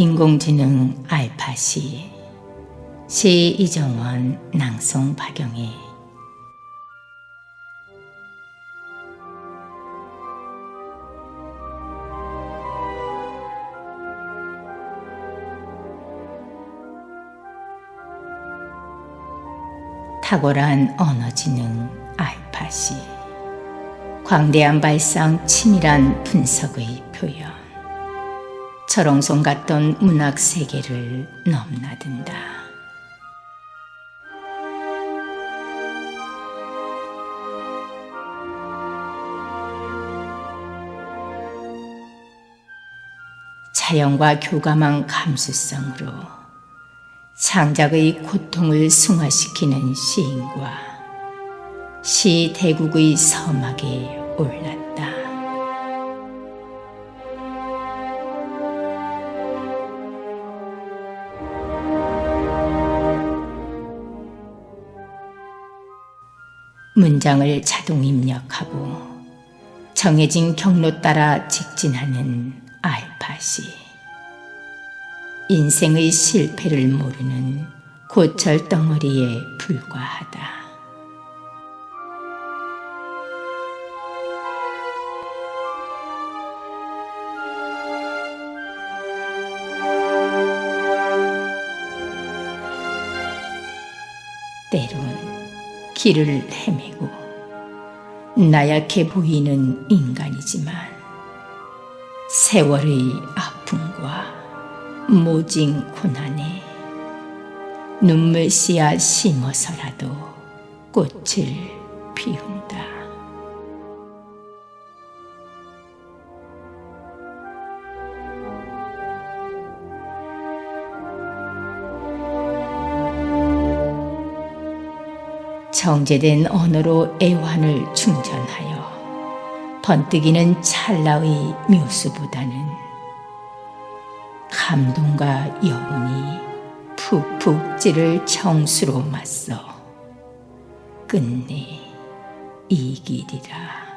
인공지능 알파시 시 이정원 낭송 박영희. 탁월한 언어지능 알파시 광대한 발상 치밀한 분석의 표현 철옹성 같던 문학 세계를 넘나든다. 자연과 교감한 감수성으로 창작의 고통을 승화시키는 시인과 시 대국의 서막에 올랐다. 문장을 자동 입력하고 정해진 경로 따라 직진하는 알파시. 인생의 실패를 모르는 고철 덩어리에 불과하다. 때론 길을 헤매고 나약해 보이는 인간이지만 세월의 아픔과 모진 고난에 눈물 씨앗 심어서라도 꽃을 피운다. 정제된 언어로 애환을 충전하여 번뜩이는 찰나의 묘수보다는 감동과 여운이 푹푹 찌를 정수로 맞서 끝내 이기리라.